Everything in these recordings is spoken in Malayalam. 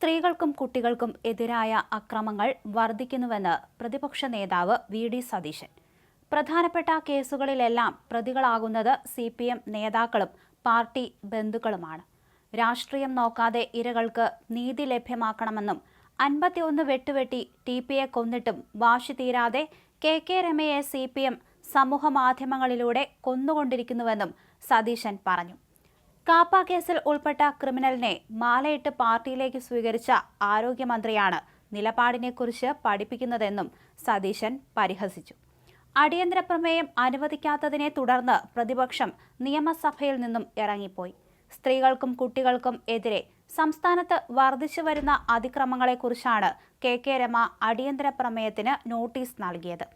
സ്ത്രീകൾക്കും കുട്ടികൾക്കും എതിരായ അക്രമങ്ങൾ വർദ്ധിക്കുന്നുവെന്ന് പ്രതിപക്ഷ നേതാവ് വി ഡി സതീശൻ. പ്രധാനപ്പെട്ട കേസുകളിലെല്ലാം പ്രതികളാകുന്നത് സി പി എം നേതാക്കളും പാർട്ടി ബന്ധുക്കളുമാണ്. രാഷ്ട്രീയം നോക്കാതെ ഇരകൾക്ക് നീതി ലഭ്യമാക്കണമെന്നും അൻപത്തിയൊന്ന് വെട്ടുവെട്ടി ടി പി എ കൊന്നിട്ടും വാശി തീരാതെ കെ കെ രമയെ സി പി എം സമൂഹ മാധ്യമങ്ങളിലൂടെ കൊന്നുകൊണ്ടിരിക്കുന്നുവെന്നും സതീശൻ പറഞ്ഞു. കാപ്പ കേസിൽ ഉൾപ്പെട്ട ക്രിമിനലിനെ മാലയിട്ട് പാർട്ടിയിലേക്ക് സ്വീകരിച്ച ആരോഗ്യമന്ത്രിയാണ് നിലപാടിനെക്കുറിച്ച് പഠിപ്പിക്കുന്നതെന്നും സതീശൻ പരിഹസിച്ചു. അടിയന്തര പ്രമേയം അനുവദിക്കാത്തതിനെ തുടർന്ന് പ്രതിപക്ഷം നിയമസഭയിൽ നിന്നും ഇറങ്ങിപ്പോയി. സ്ത്രീകൾക്കും കുട്ടികൾക്കും എതിരെ സംസ്ഥാനത്ത് വർദ്ധിച്ചു വരുന്ന അതിക്രമങ്ങളെക്കുറിച്ചാണ് കെ കെ രമ അടിയന്തര പ്രമേയത്തിന് നോട്ടീസ് നൽകിയത്.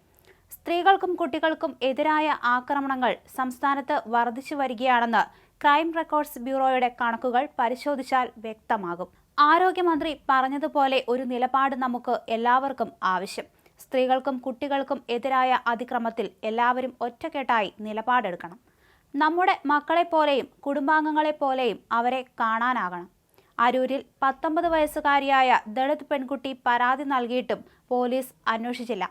സ്ത്രീകൾക്കും കുട്ടികൾക്കും എതിരായ ആക്രമണങ്ങൾ സംസ്ഥാനത്ത് വർദ്ധിച്ചു വരികയാണെന്ന് ക്രൈം റെക്കോർഡ്സ് ബ്യൂറോയുടെ കണക്കുകൾ പരിശോധിച്ചാൽ വ്യക്തമാകും. ആരോഗ്യമന്ത്രി പറഞ്ഞതുപോലെ ഒരു നിലപാട് നമുക്ക് എല്ലാവർക്കും ആവശ്യം. സ്ത്രീകൾക്കും കുട്ടികൾക്കും എതിരായ അതിക്രമത്തിൽ എല്ലാവരും ഒറ്റക്കെട്ടായി നിലപാടെടുക്കണം. നമ്മുടെ മക്കളെപ്പോലെയും കുടുംബാംഗങ്ങളെപ്പോലെയും അവരെ കാണാനാകണം. അരൂരിൽ പത്തൊമ്പത് വയസ്സുകാരിയായ ദളിത് പെൺകുട്ടി പരാതി നൽകിയിട്ടും പോലീസ് അന്വേഷിച്ചില്ല.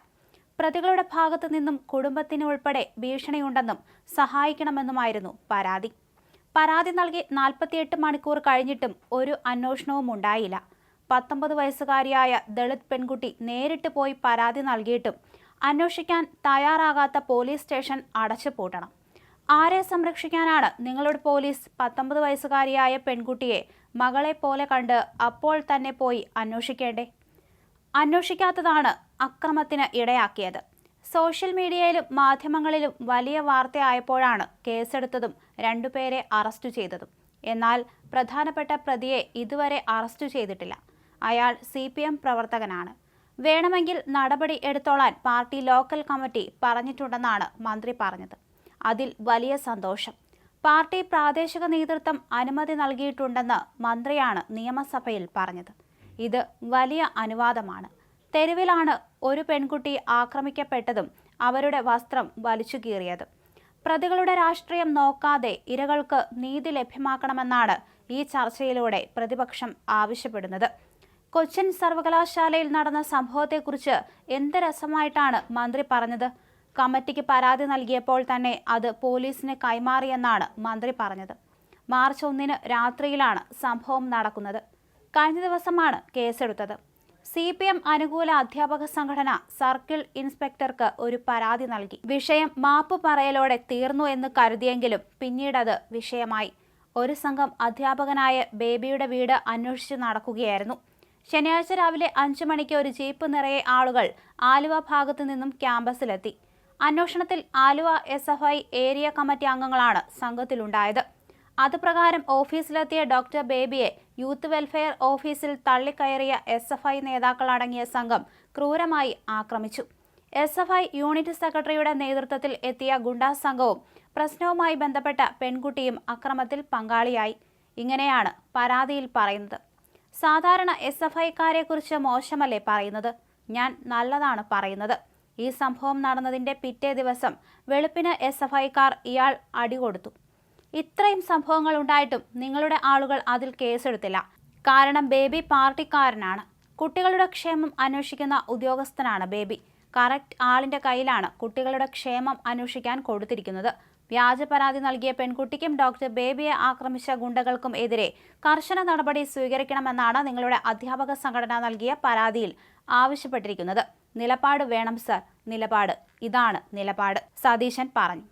പ്രതികളുടെ ഭാഗത്തു നിന്നും കുടുംബത്തിന് ഉൾപ്പെടെ ഭീഷണിയുണ്ടെന്നും സഹായിക്കണമെന്നുമായിരുന്നു പരാതി. പരാതി നൽകി നാൽപ്പത്തിയെട്ട് മണിക്കൂർ കഴിഞ്ഞിട്ടും ഒരു അന്വേഷണവും ഉണ്ടായില്ല. പത്തൊമ്പത് വയസ്സുകാരിയായ ദളിത് പെൺകുട്ടി നേരിട്ട് പോയി പരാതി നൽകിയിട്ടും അന്വേഷിക്കാൻ തയ്യാറാകാത്ത പോലീസ് സ്റ്റേഷൻ അടച്ചുപൂട്ടണം ആരെ സംരക്ഷിക്കാനാണ് നിങ്ങളുടെ പോലീസ് പത്തൊമ്പത് വയസ്സുകാരിയായ പെൺകുട്ടിയെ മകളെ പോലെ കണ്ട് അപ്പോൾ തന്നെ പോയി അന്വേഷിക്കേണ്ടേ? അന്വേഷിക്കാത്തതാണ് അക്രമത്തിന് ഇടയാക്കിയത്. സോഷ്യൽ മീഡിയയിലും മാധ്യമങ്ങളിലും വലിയ വാർത്തയായപ്പോഴാണ് കേസെടുത്തതും രണ്ടുപേരെ അറസ്റ്റ് ചെയ്തതും. എന്നാൽ പ്രധാനപ്പെട്ട പ്രതിയെ ഇതുവരെ അറസ്റ്റ് ചെയ്തിട്ടില്ല. അയാൾ സി പി എം പ്രവർത്തകനാണ്. വേണമെങ്കിൽ നടപടി എടുത്തോളാൻ പാർട്ടി ലോക്കൽ കമ്മിറ്റി പറഞ്ഞിട്ടുണ്ടെന്നാണ് മന്ത്രി പറഞ്ഞത്. അതിൽ വലിയ സന്തോഷം. പാർട്ടി പ്രാദേശിക നേതൃത്വം അനുമതി നൽകിയിട്ടുണ്ടെന്ന് മന്ത്രിയാണ് നിയമസഭയിൽ പറഞ്ഞത്. ഇത് വലിയ അനുവാദമാണ്. തെരുവിലാണ് ഒരു പെൺകുട്ടി ആക്രമിക്കപ്പെട്ടതും അവരുടെ വസ്ത്രം വലിച്ചു കീറിയതും. പ്രതികളുടെ രാഷ്ട്രീയം നോക്കാതെ ഇരകൾക്ക് നീതി ലഭ്യമാക്കണമെന്നാണ് ഈ ചർച്ചയിലൂടെ പ്രതിപക്ഷം ആവശ്യപ്പെടുന്നത്. കൊച്ചിൻ സർവകലാശാലയിൽ നടന്ന സംഭവത്തെക്കുറിച്ച് എന്ത് രസമായിട്ടാണ് മന്ത്രി പറഞ്ഞത്? കമ്മിറ്റിക്ക് പരാതി നൽകിയപ്പോൾ തന്നെ അത് പോലീസിന് കൈമാറിയെന്നാണ് മന്ത്രി പറഞ്ഞത്. മാർച്ച് ഒന്നിന് രാത്രിയിലാണ് സംഭവം നടക്കുന്നത്. കഴിഞ്ഞ ദിവസമാണ് കേസെടുത്തത്. സി പി എം അനുകൂല അധ്യാപക സംഘടന സർക്കിൾ ഇൻസ്പെക്ടർക്ക് ഒരു പരാതി നൽകി. വിഷയം മാപ്പ് പറയലോടെ തീർന്നു എന്ന് കരുതിയെങ്കിലും പിന്നീടത് വിഷയമായി. ഒരു സംഘം അധ്യാപകനായ ബേബിയുടെ വീട് അന്വേഷിച്ച് നടക്കുകയായിരുന്നു. ശനിയാഴ്ച രാവിലെ അഞ്ചു മണിക്ക് ഒരു ജീപ്പ് നിറയെ ആളുകൾ ആലുവ ഭാഗത്തു നിന്നും ക്യാമ്പസിലെത്തി. അന്വേഷണത്തിൽ ആലുവ എസ് ഏരിയ കമ്മിറ്റി അംഗങ്ങളാണ് സംഘത്തിലുണ്ടായത്. അതുപ്രകാരം ഓഫീസിലെത്തിയ ഡോക്ടർ ബേബിയെ യൂത്ത് വെൽഫെയർ ഓഫീസിൽ തള്ളിക്കയറിയ എസ് എഫ് ഐ നേതാക്കളടങ്ങിയ സംഘം ക്രൂരമായി ആക്രമിച്ചു. എസ് എഫ് ഐ യൂണിറ്റ് സെക്രട്ടറിയുടെ നേതൃത്വത്തിൽ എത്തിയ ഗുണ്ടാ സംഘവും പ്രശ്നവുമായി ബന്ധപ്പെട്ട പെൺകുട്ടിയും അക്രമത്തിൽ പങ്കാളിയായി. ഇങ്ങനെയാണ് പരാതിയിൽ പറയുന്നത്. സാധാരണ എസ് എഫ് ഐക്കാരെക്കുറിച്ച് മോശമല്ലേ പറയുന്നത്? ഞാൻ നല്ലതാണ് പറയുന്നത്. ഈ സംഭവം നടന്നതിന്റെ പിറ്റേ ദിവസം വെളുപ്പിന് എസ് എഫ് ഐക്കാർ ഇയാൾ അടികൊടുത്തു ഇത്രയും സംഭവങ്ങൾ ഉണ്ടായിട്ടും നിങ്ങളുടെ ആളുകൾ അതിൽ കേസെടുത്തില്ല. കാരണം ബേബി പാർട്ടിക്കാരനാണ്. കുട്ടികളുടെ ക്ഷേമം അന്വേഷിക്കുന്ന ഉദ്യോഗസ്ഥനാണ് ബേബി. കറക്റ്റ് ആളിന്റെ കയ്യിലാണ് കുട്ടികളുടെ ക്ഷേമം അന്വേഷിക്കാൻ കൊടുത്തിരിക്കുന്നത്. വ്യാജ പരാതി നൽകിയ പെൺകുട്ടിക്കും ഡോക്ടർ ബേബിയെ ആക്രമിച്ച ഗുണ്ടകൾക്കും എതിരെ കർശന നടപടി സ്വീകരിക്കണമെന്നാണ് നിങ്ങളുടെ അധ്യാപക സംഘടന നൽകിയ പരാതിയിൽ ആവശ്യപ്പെട്ടിരിക്കുന്നത്. നിലപാട് വേണം സർ. നിലപാട്. ഇതാണ് നിലപാട്. സതീശൻ പറഞ്ഞു.